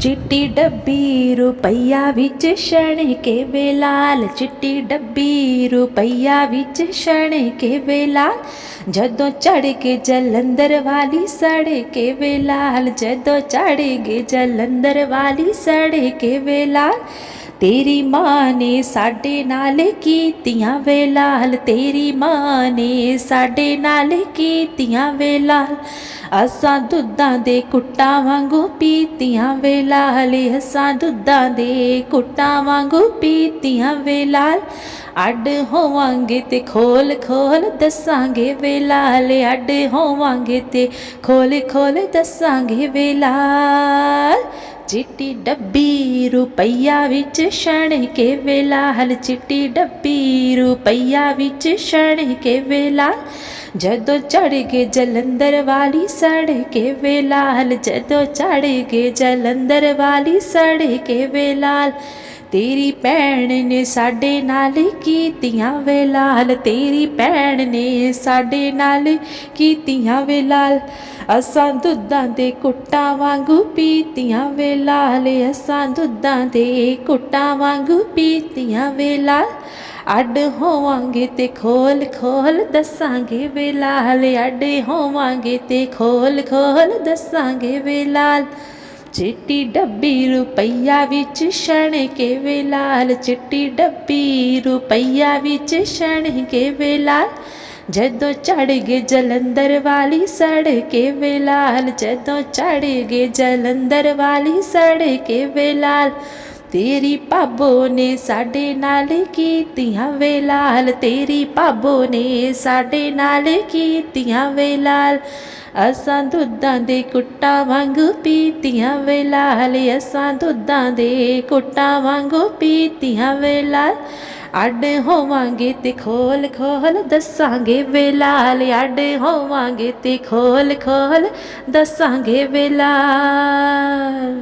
ਚਿੱਟੀ ਡੱਬੀ ਰੁਪਈਆ ਵਿੱਚ ਛਣ ਕੇ ਵੇ ਲਾਲ ਚਿੱਟੀ ਡੱਬੀ ਰੁਪਈਆ ਵਿੱਚ ਛਣ ਕੇ ਵੇ ਲਾਲ ਜਦੋਂ ਚੜ ਕੇ ਜਲੰਧਰ ਵਾਲੀ ਸੜ ਕੇ ਵੇ ਲਾਲ ਜਦੋਂ ਚੜ ਗਏ ਜਲੰਧਰ ਵਾਲੀ ਸੜ ਕੇ ਵੇ ਲਾਲ ਤੇਰੀ ਮਾਂ ਨੇ ਸਾਡੇ ਨਾਲ ਕੀਤੀਆਂ ਵੇ ਲਾਲ ਤੇਰੀ ਮਾਂ ਨੇ ਸਾਡੇ ਨਾਲ ਕੀਤੀਆਂ ਵੇ ਲਾਲ ਅਸਾਂ ਦੁੱਧਾਂ ਦੇ ਕੁੱਟਾਂ ਵਾਂਗੂ ਪੀਤੀਆਂ ਵੇ ਲਾਲ ਅਸਾਂ ਦੁੱਧਾਂ ਦੇ ਕੁੱਟਾਂ ਵਾਂਗੂ ਪੀਤੀਆਂ ਵੇ ਲਾਲ ਅੱਡ ਹੋਵਾਂਗੇ ਤੇ ਖੋਲ ਖੋਲ ਦੱਸਾਂਗੇ ਵੇ ਲਾਲ ਅੱਡ ਹੋਵਾਂਗੇ ਤੇ ਖੋਲ ਖੋਲ ਦੱਸਾਂਗੇ ਵੇ ਲਾਲ ਚਿੱਟੀ ਡੱਬੀ ਰੁਪਈਆ ਵਿੱਚ ਛਣ ਕੇ ਵੇਲਾ ਲਾਲ ਚਿੱਟੀ ਡੱਬੀ ਰੁਪਈਆ ਵਿੱਚ ਛਣ ਕੇ ਵੇਲਾ। ਜਦੋਂ ਚੜ ਗਏ ਜਲੰਧਰ ਵਾਲੀ ਸੜ ਕੇ ਵੇ ਲਾਲ ਜਦੋਂ ਚੜ ਗਏ ਜਲੰਧਰ ਵਾਲੀ ਸੜ ਕੇ ਵੇ ਲਾਲ ਤੇਰੀ ਭੈਣ ਨੇ ਸਾਡੇ ਨਾਲ ਕੀਤੀਆਂ ਵੇ ਲਾਲ, ਤੇਰੀ ਭੈਣ ਨੇ ਸਾਡੇ ਨਾਲ ਕੀਤੀਆਂ ਵੇ ਲਾਲ। ਅਸਾਂ ਦੁੱਧਾਂ ਦੇ ਕੁੱਟਾਂ ਵਾਂਗੂ ਪੀਤੀਆਂ ਵੇ ਲਾਲ, ਅਸਾਂ ਦੁੱਧਾਂ ਦੇ ਕੁੱਟਾਂ ਵਾਂਗੂ ਪੀਤੀਆਂ ਵੇ ਲਾਲ। ਅੱਡ ਹੋਵਾਂਗੇ ਤੇ ਖੋਲ ਖੋਲ ਦੱਸਾਂਗੇ ਵੇ ਲਾਲ, ਅੱਡ ਹੋਵਾਂਗੇ ਤੇ ਖੋਲ ਖੋਲ ਦੱਸਾਂਗੇ ਵੇ ਲਾਲ। ਚਿੱਟੀ ਡੱਬੀ ਰੁਪਈਆ ਵਿੱਚ ਛਣ ਕੇ ਵੇ ਲਾਲ। ਚਿੱਟੀ ਡੱਬੀ ਰੁਪਈਆ ਵਿੱਚ ਛਣ ਕੇ ਵੇ ਲਾਲ। ਜਦੋਂ ਚੜ ਗਏ ਜਲੰਧਰ ਵਾਲੀ ਸੜ ਕੇ ਵੇ ਲਾਲ। ਜਦੋਂ ਚੜ ਗਏ ਜਲੰਧਰ ਵਾਲੀ ਸੜ ਕੇ ਵੇ ਲਾਲ। ਤੇਰੀ ਭਾਬੋ ਨੇ ਸਾਡੇ ਨਾਲ ਕੀਤੀਆਂ ਵੇ ਲਾਲ, ਤੇਰੀ ਭਾਬੋ ਨੇ ਸਾਡੇ ਨਾਲ ਕੀਤੀਆਂ ਵੇ ਲਾਲ। ਅਸਾਂ ਦੁੱਧਾਂ ਦੇ ਕੁੱਟਾਂ ਵਾਂਗੂ ਪੀਤੀਆਂ ਵੇ ਲਾਲ, ਅਸਾਂ ਦੁੱਧਾਂ ਦੇ ਕੁੱਟਾਂ ਵਾਂਗੂ ਪੀਤੀਆਂ ਵੇ ਲਾਲ। ਅੱਡ ਹੋਵਾਂਗੇ ਤੇ ਖੋਲ ਖੋਲ ਦੱਸਾਂਗੇ ਵੇ ਲਾਲ, ਅੱਡ ਹੋਵਾਂਗੇ ਤੇ ਖੋਲ ਖੋਲ ਦੱਸਾਂਗੇ ਵੇ ਲਾਲ।